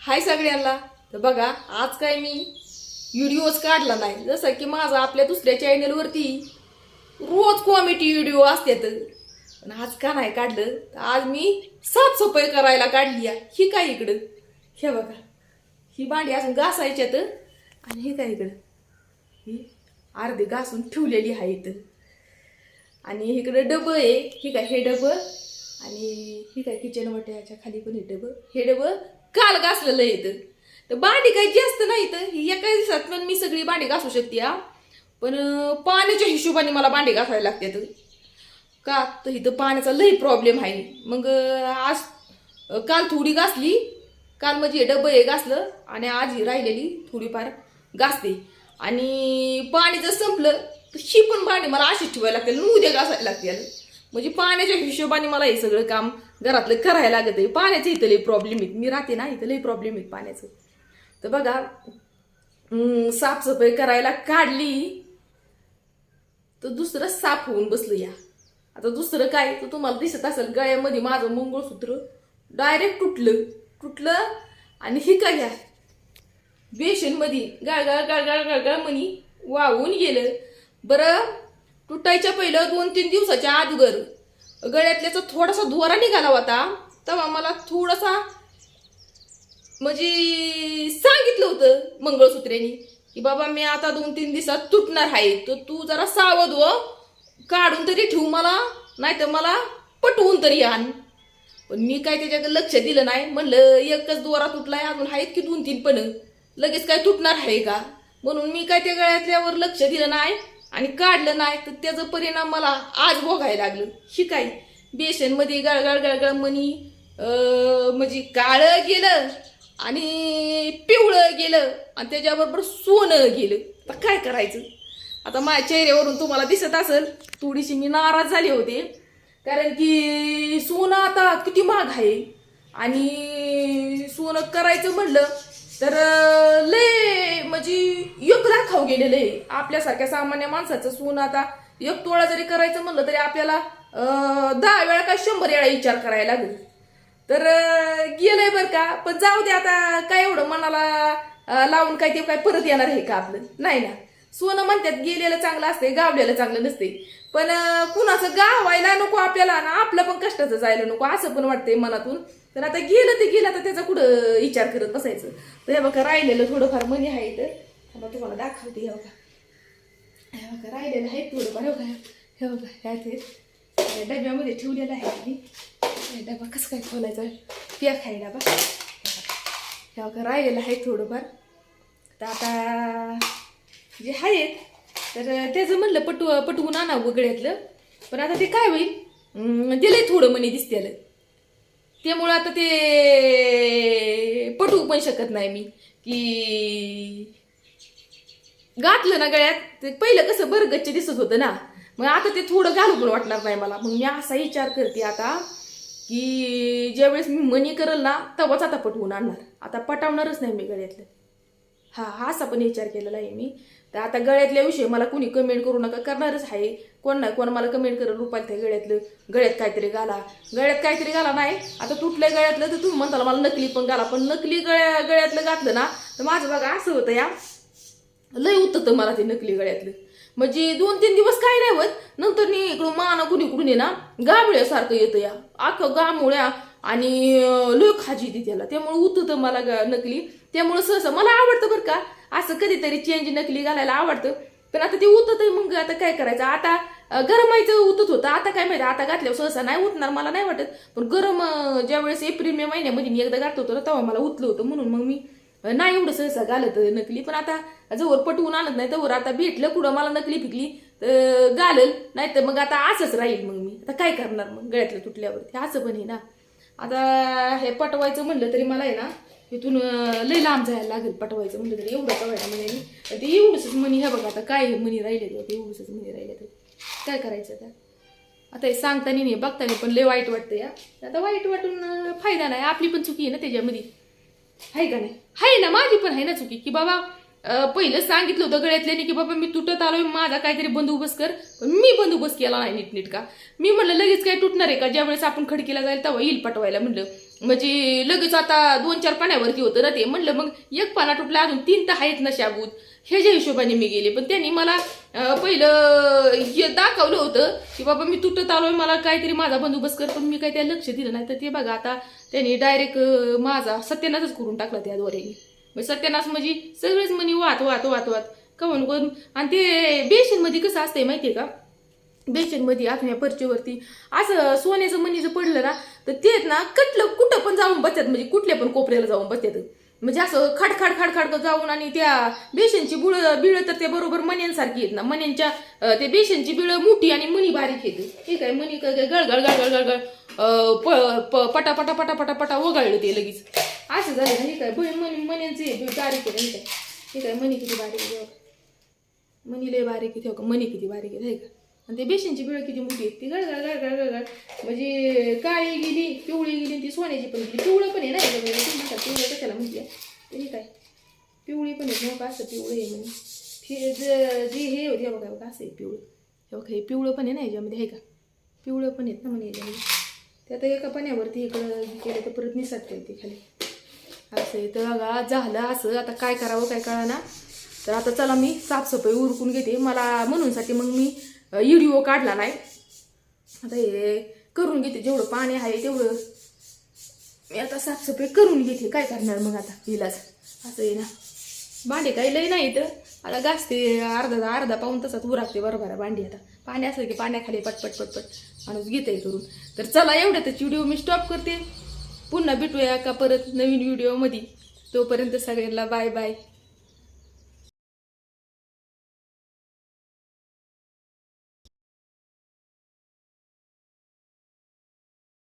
हाय सगळ्यांना. तर बघा आज काय मी व्हिडिओज काढला नाही. जसं की माझा आपल्या दुसऱ्या चॅनलवरती रोज कॉमेडी व्हिडिओ असतात पण आज का नाही काढलं? तर आज मी साफसफाई करायला काढली आहे. ही काय इकडं? हे बघा. ही भांडी असून घासायच्यात. आणि हे काय इकडं? ही अर्धी घासून ठेवलेली आहे इथं. आणि इकडं डबं आहे. ही काय हे डबं? आणि ही काय किचन वाट्याच्या खाली पण हे डबं. हे डबं काल घासलेलं आहे इथं. तर भांडी काही जास्त नाही तर ही एका दिवसात पण मी सगळी भांडी घासू शकते हा. पण पाण्याच्या हिशोबाने मला भांडी घासायला लागतात. का? तर इथं पाण्याचा लई प्रॉब्लेम आहे. मग आज काल थोडी घासली. काल म्हणजे हे डबं हे घासलं आणि आज ही राहिलेली थोडीफार घासते. आणि पाणी जर संपलं तर ही पण भांडी मला अशीच ठेवायला लागतील उद्या घासायला लागतील. म्हणजे पाण्याच्या हिशोबाने मला हे सगळं काम घरातलं करायला लागत आहे पाण्याचं इथं लई प्रॉब्लेम आहेत मी राहते ना इथं लई प्रॉब्लेम आहेत पाण्याचं तर बघा साफसफाई करायला काढली तर दुसरं साफ होऊन बसलं या आता दुसरं काय तर तुम्हाला दिसत असेल गळ्यामध्ये माझं मंगळसूत्र डायरेक्ट तुटलं तुटलं आणि हे काय घ्या बेशनमध्ये गाळगाळ गाळगाळ गाळगाळ म्हणी वाहून गेलं बरं तुटायच्या पहिलं दोन तीन दिवसाच्या अगोदर. गळ्यातल्याचा थोडासा धुवारा निघाला होता. तेव्हा मला थोडासा म्हणजे सांगितलं होतं मंगळसूत्रेनी की बाबा मी आता दोन तीन दिवसात तुटणार आहे. तर तू जरा सावध व काढून तरी ठेवू मला नाही तर मला पटवून तरी आण. पण मी काय त्याच्याकडे लक्ष दिलं नाही. म्हणलं एकच दोरा तुटलाय अजून आहेत की दोन तीन पण. लगेच काय तुटणार आहे का? म्हणून मी काय त्या गळ्यातल्यावर लक्ष दिलं नाही. आणि काढलं नाही तर त्याचा परिणाम मला आज भोगायला लागलं. शिकाय बेसनमध्ये गळगळ गळगळ मनी म्हणजे काळं गेलं आणि पिवळं गेलं आणि त्याच्याबरोबर सोनं गेलं. आता काय करायचं? आता माझ्या चेहऱ्यावरून तुम्हाला दिसत असेल थोडीशी मी नाराज झाले होते. कारण की सोनं आता किती महाग आहे. आणि सोनं करायचं म्हणलं तर लय म्हणजे एक लाखाव गेलेलं. आहे आपल्यासारख्या सामान्य माणसाचं सून आता एक तोळा जरी करायचं म्हणलं तरी आपल्याला दहा वेळा का शंभर वेळा विचार करायला लागेल. तर गेलंय बरं का पण जाऊ दे आता काय एवढं मनाला लावून काय ते काय परत येणार आहे का आपलं? नाही ना? सोनं म्हणतात गेलेलं चांगलं असते गावलेलं चांगलं नसते पण कुणाचं गावायला नको आपल्याला ना आपलं पण कष्टाचं जायला नको असं पण वाटतंय मनातून. तर आता गेलं ते गेलं तर त्याचा कुठं विचार करत बसायचं? तर हे बघा राहिलेलं थोडंफार मनी आहे तर मग तुम्हाला दाखवते हे बघा. हे बघा राहिलेलं आहे थोडंफार हे बघा हे बघा ह्या डब्यामध्ये ठेवलेलं आहे मी. डबा कसं काय खोलायचा? पिया खाय डबा हे बघा राहिलेलं आहे थोडंफार. तर आता जे आहेत तर त्याचं म्हणलं पटू पटवून आणावं गळ्यातलं पण आता ते काय होईल? दिलंय थोडं म्हणे दिसत्याला त्यामुळं आता ते पटवू पण शकत नाही मी. की घातलं ना गळ्यात ते पहिलं कसं बरं गच्च दिसत होतं ना. मग आता ते थोडं घालू पण वाटणार नाही मला. मग मी असा विचार करते आता की ज्यावेळेस मी मनी करल ना तेव्हाच आता पटवून आणणार. आता पटावणारच नाही मी गळ्यातलं. हा हा असा पण विचार केलेला आहे मी. तर आता गळ्यातल्या विषयी मला कुणी कमेंट करू नका. करणारच आहे. कोण नाही कोण मला कमेंट करेल रुपाल त्या गळ्यातलं गळ्यात काहीतरी घाला. गळ्यात काहीतरी घाला नाही. आता तुटल्या गळ्यातलं तर तुम्ही म्हणताल मला नकली पण घाला. पण नकली गळ्या गळ्यातलं घातलं ना तर माझं बघा असं होतं या. लय उतरतं मला ते नकली गळ्यातलं. म्हणजे दोन तीन दिवस काय नाही होत. नंतर मी इकडून मान कुणी कुठून ना गामुळ्यासारखं येतं या. अख्खं गामुळ्या आणि लय खाजी येते त्याला. त्यामुळे उतरतं मला ग- नकली. त्यामुळं सहसा मला आवडतं बरं का. असं कधीतरी चेंज नकली घालायला आवडतं. पण आता ते उतत आहे मग आता काय करायचं? आता गरमायचं उतत होतं. आता काय माहिती आता घातल्यावर सहसा नाही उतणार मला नाही वाटत. पण गरम ज्यावेळेस एप्रिल मे महिन्यामध्ये मी एकदा घातलं होतं ना तेव्हा मला उतलं होतं. म्हणून मग मी नाही एवढं सहसा घालत नकली. पण आता जवळ पटवून आणत नाही तर आता भेटलं कुठं मला नकली फिकली तर घालल. नाही तर मग आता असंच राहील मग मी. आता काय करणार मग गळ्यातलं तुटल्यावर असं पण आहे ना. आता हे पटवायचं म्हणलं तरी मला आहे ना इथून लई लांब जायला लागेल पटवायचं म्हणलं तरी एवढं कवायला म्हणे मी. ते एवढंच मनी ह्या बघा आता काय मनी राहिले हो, ते एवढंच मनी राहिले तर काय करायचं आता? आता हे सांगताना नाही बघताना पण लय वाईट वाटतं या. आता वाईट वाटून फायदा नाही. आपली पण चुकी आहे ना त्याच्यामध्ये. आहे का नाही? आहे ना माझी पण आहे ना चुकी. की बाबा पहिलं सांगितलं होतं गळ्यातल्याने की बाबा मी तुटत आलोय माझा काहीतरी बंदोबस्त कर. पण मी बंदोबस्त केला नाही नीटनीट का मी म्हणलं लगेच काय तुटणार आहे का? ज्यावेळेस आपण खडकीला जाईल तेव्हा येईल पटवायला म्हणलं. म्हणजे लगेच आता दोन चार पाण्यावरती होतं ना ते. म्हणलं मग एक पाना तुटला अजून तीन तर आहेत ना शाबूत. ह्याच्या हिशोबाने मी गेले. पण त्यांनी मला पहिलं हे दाखवलं होतं की बाबा मी तुटत आलोय मला काहीतरी माझा बंदोबस्त कर. पण मी काही त्या लक्ष दिलं नाही. तर ते बघा आता त्यांनी डायरेक्ट माझा सत्यानाशच करून टाकला त्याद्वारे मग सत्यानाश म्हणजे सगळेच म्हणे वात वात वात वात. कमन कोण आणि ते बेशनमध्ये कसं असतंय माहितीये का? बेचनमध्ये आखण्या परचेवरती. असं सोन्याचं मनीचं पडलं ना तर ते आहेत ना कटलं कुठं पण जाऊन बसतात. म्हणजे कुठल्या पण कोपऱ्याला जाऊन बसतात. म्हणजे असं खडखड खडखड जाऊन आणि त्या बेशनची बुळ बिळं तर ते बरोबर मण्यांसारखी आहेत ना. मण्यांच्या ते बेशनची बिळं मोठी आणि मणी बारीक येते ठीक आहे मणी काय गळगळ गळगळ गळगळ प- प- पटा पटा पटा पटा पटा ओघाळलं ते लगेच. असं झालं ना हे काय मणी मण्यांचे बारीक आहे. ठीक काय मणी किती बारीक आहे बघ. लय बारीक हो आहे का? किती बारीक आहे का? आणि ते बेसनची बिळ किती मोठी ती गळगळ गळगळ गळगळ. म्हणजे काळी गेली पिवळी गेली ती सोन्याची पण गेली. पिवळं पण आहे ना याच्यामध्ये. पिवळं कशाला म्हटलं तरी काय? पिवळी पण आहे बघा असं पिवळं आहे म्हणजे हे ज- जे हे होते बघा बघा असं आहे पिवळं. हे बघा हे पिवळं पण आहे ना याच्यामध्ये आहे का? पिवळं पण आहेत ना म्हणे याच्यामध्ये. ते आता एका पाण्यावरती इकडं केलं तर परत निसटते ते खाली. असं आहे. तर बघा झालं असं. आता काय करावं काय कळा ना तर आता चला मी साफसफाई उरकून घेते. मला म्हणूनसाठी मग मी व्हिडिओ काढला नाही. आता हे करून घेते जेवढं पाणी आहे तेवढं. मी आता साफसफाई करून घेते काय करणार मग आता इलाज? असं आहे ना. भांडे काही लई नाही तर आता घासते अर्धा अर्धा पाऊन तसाच उरागते बरोबर भांडी आता. पाणी असलं की पाण्याखाली पटपट पटपट माणूस घेते करून. तर चला एवढ्यातच व्हिडिओ मी स्टॉप करते. पुन्हा भेटूया का परत नवीन व्हिडिओमध्ये तोपर्यंत सगळ्यांना बाय बाय